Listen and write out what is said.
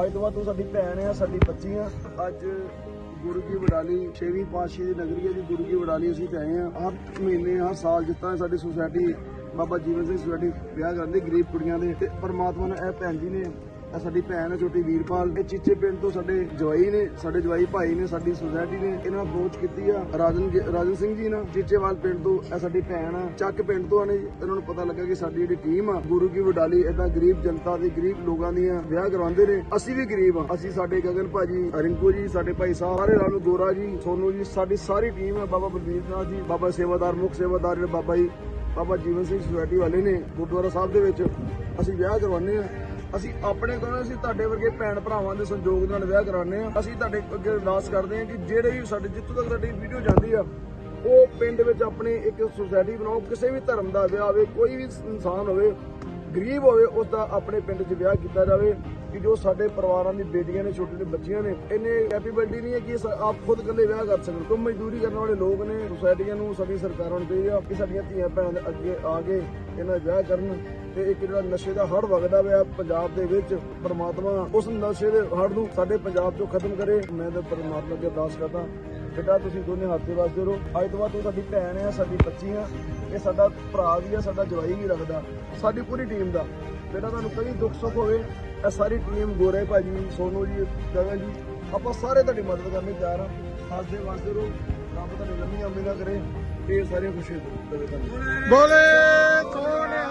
ਅੱਜ ਤੋਂ ਬਾਅਦ ਤੂੰ ਸਾਡੀ ਭੈਣ ਆ, ਸਾਡੀ ਬੱਚੀ ਆ। ਅੱਜ ਗੁਰੂ ਕੀ ਵਡਾਲੀ ਛੇਵੀਂ ਪਾਤਸ਼ਾਹੀ ਦੀ ਨਗਰੀ ਹੈ ਜੀ ਗੁਰੂ ਕੀ ਵਡਾਲੀ ਅਸੀਂ ਪਏ ਆਏ ਆ। ਹਰ ਮਹੀਨੇ, ਹਰ ਸਾਲ ਜਿਸ ਸਾਡੀ ਸੁਸਾਇਟੀ ਬਾਬਾ ਜੀਵਨ ਸਿੰਘ ਸੁਸਾਇਟੀ ਵਿਆਹ ਕਰਦੇ, ਗਰੀਬ ਕੁੜੀਆਂ ਦੇ, ਤੇ ਪਰਮਾਤਮਾ ਨੇ ਇਹ ਭੈਣ ਜੀ ਨੇ ਇਹ ਸਾਡੀ ਭੈਣ ਹੈ ਛੋਟੀ ਵੀਰਪਾਲ। ਇਹ ਚੀਚੇ ਪਿੰਡ ਤੋਂ ਸਾਡੇ ਜਵਾਈ ਨੇ, ਸਾਡੇ ਜਵਾਈ ਭਾਈ ਨੇ, ਸਾਡੀ ਸੁਸਾਇਟੀ ਨੇ ਇਹਨਾਂ ਅਪਰੋਚ ਕੀਤੀ ਆ। ਰਾਜਨ ਰਾਜਨ ਸਿੰਘ ਜੀ ਨਾ ਚੀਚੇਵਾਲ ਪਿੰਡ ਤੋਂ ਇਹ ਸਾਡੀ ਭੈਣ ਆ। ਚੱਕ ਪਿੰਡ ਤੋਂ ਆਨੇ ਇਹਨਾਂ ਨੂੰ ਪਤਾ ਲੱਗਾ ਕਿ ਸਾਡੀ ਜਿਹੜੀ ਟੀਮ ਆ, ਗੁਰੂ ਕੀ ਵਡਾਲੀ ਇਦਾਂ ਗਰੀਬ ਜਨਤਾ ਦੇ ਗਰੀਬ ਲੋਕਾਂ ਦੀਆਂ ਵਿਆਹ ਕਰਵਾਉਂਦੇ ਨੇ। ਅਸੀਂ ਵੀ ਗਰੀਬ ਆ। ਅਸੀਂ ਸਾਡੇ ਗਗਨ ਭਾਜੀ, ਰਿੰਕੂ ਜੀ, ਸਾਡੇ ਭਾਈ ਸਾਹਿਬ ਸਾਰੇ ਨਾਲ ਗੋਰਾ ਜੀ, ਸੋਨੂ ਜੀ, ਸਾਡੀ ਸਾਰੀ ਟੀਮ ਆ। ਬਾਬਾ ਬਲਬੀਰ ਨਾਥ ਜੀ, ਬਾਬਾ ਸੇਵਾਦਾਰ, ਮੁਖ ਸੇਵਾਦਾਰ ਜਿਹੜੇ ਬਾਬਾ ਜੀ, ਬਾਬਾ ਜੀਵਨ ਸਿੰਘ ਸੁਸਾਇਟੀ ਵਾਲੇ ਨੇ ਗੁਰਦੁਆਰਾ ਸਾਹਿਬ ਦੇ ਵਿੱਚ ਅਸੀਂ ਵਿਆਹ ਕਰਵਾਉਂਦੇ ਆ। ਅਸੀਂ ਆਪਣੇ ਕੋਲੋਂ ਅਸੀਂ ਤੁਹਾਡੇ ਵਰਗੇ ਭੈਣ ਭਰਾਵਾਂ ਦੇ ਸੰਯੋਗ ਨਾਲ ਵਿਆਹ ਕਰਾਉਂਦੇ ਆ ਅਸੀਂ ਤੁਹਾਡੇ ਅੱਗੇ ਅਰਦਾਸ ਕਰਦੇ ਆ ਕਿ ਜਿਹੜੇ ਵੀ ਸਾਡੇ, ਜਿੱਥੋਂ ਤੱਕ ਸਾਡੀ ਵੀਡੀਓ ਜਾਂਦੀ ਆ, ਉਹ ਪਿੰਡ ਵਿੱਚ ਆਪਣੇ ਇੱਕ ਸੁਸਾਇਟੀ ਬਣਾਓ, ਕਿਸੇ ਵੀ ਧਰਮ ਦਾ ਵਿਆਹ ਹੋਵੇ, ਕੋਈ ਵੀ ਇਨਸਾਨ ਹੋਵੇ, ਗਰੀਬ ਹੋਵੇ, ਉਸ ਦਾ ਆਪਣੇ ਪਿੰਡ 'ਚ ਵਿਆਹ ਕੀਤਾ ਜਾਵੇ, ਕਿ ਜੋ ਸਾਡੇ ਪਰਿਵਾਰਾਂ ਦੀ ਬੇਟੀਆਂ ਨੇ ਛੋਟੇ ਛੋਟੇ ਬੱਚੀਆਂ ਨੇ, ਇੰਨੇ ਕੈਪੇਬਿਲਿਟੀ ਨਹੀਂ ਹੈ ਕਿ ਆਪ ਖੁਦ ਇਕੱਲੇ ਵਿਆਹ ਕਰ ਸਕਣ। ਕੋਈ ਮਜ਼ਦੂਰੀ ਕਰਨ ਵਾਲੇ ਲੋਕ ਨੇ ਸੁਸਾਇਟੀਆਂ ਨੂੰ, ਸਾਡੀ ਸਰਕਾਰਾਂ ਨੂੰ ਚਾਹੀਦਾ ਕਿ ਸਾਡੀਆਂ ਧੀਆਂ ਭੈਣਾਂ ਦੇ ਅੱਗੇ ਆ ਕੇ ਇਹਨਾਂ ਵਿਆਹ ਕਰਨ। ਤੇ ਇੱਕ ਜਿਹੜਾ ਨਸ਼ੇ ਦਾ ਹੜ ਵਗਦਾ ਪਿਆ ਪੰਜਾਬ ਦੇ ਵਿੱਚ, ਪ੍ਰਮਾਤਮਾ ਉਸ ਨਸ਼ੇ ਦੇ ਹੜ ਨੂੰ ਸਾਡੇ ਪੰਜਾਬ ਚੋਂ ਖਤਮ ਕਰੇ। ਮੈਂ ਤਾਂ ਪਰਮਾਤਮਾ ਅੱਗੇ ਅਰਦਾਸ ਕਰਦਾ, ਬੇਟਾ ਤੁਸੀਂ ਦੋਨੇ ਹੱਥ ਦੇ ਵਾਸਤੇ ਰਹੋ। ਅੱਜ ਤੋਂ ਬਾਅਦ ਤੂੰ ਸਾਡੀ ਭੈਣ ਆ, ਸਾਡੀ ਬੱਚੀ ਆ, ਇਹ ਸਾਡਾ ਭਰਾ ਵੀ ਆ, ਸਾਡਾ ਜਵਾਈ ਵੀ ਰੱਖਦਾ, ਸਾਡੀ ਪੂਰੀ ਟੀਮ ਦਾ। ਬੇਟਾ ਤੁਹਾਨੂੰ ਕਈ ਦੁੱਖ ਸੁੱਖ ਹੋਵੇ, ਇਹ ਸਾਰੀ ਟੀਮ ਗੋਰੇ ਭਾਜੀ, ਸੋਨੂ ਜੀ, ਗਗਨ ਜੀ, ਆਪਾਂ ਸਾਰੇ ਤੁਹਾਡੀ ਮਦਦ ਕਰਨੀ ਤਿਆਰ ਆ। ਹੱਸਦੇ ਵਾਸਤੇ ਰਹੋ, ਰੱਬ ਤੁਹਾਨੂੰ ਲੰਮੀ ਉਮੀਦਾਂ ਕਰੇ ਤੇ ਸਾਰੀਆਂ ਖੁਸ਼ੀਆਂ ਦੇਵੇ ਤੁਹਾਨੂੰ ਬੋਲੇ ਸੋਨਿਹਾ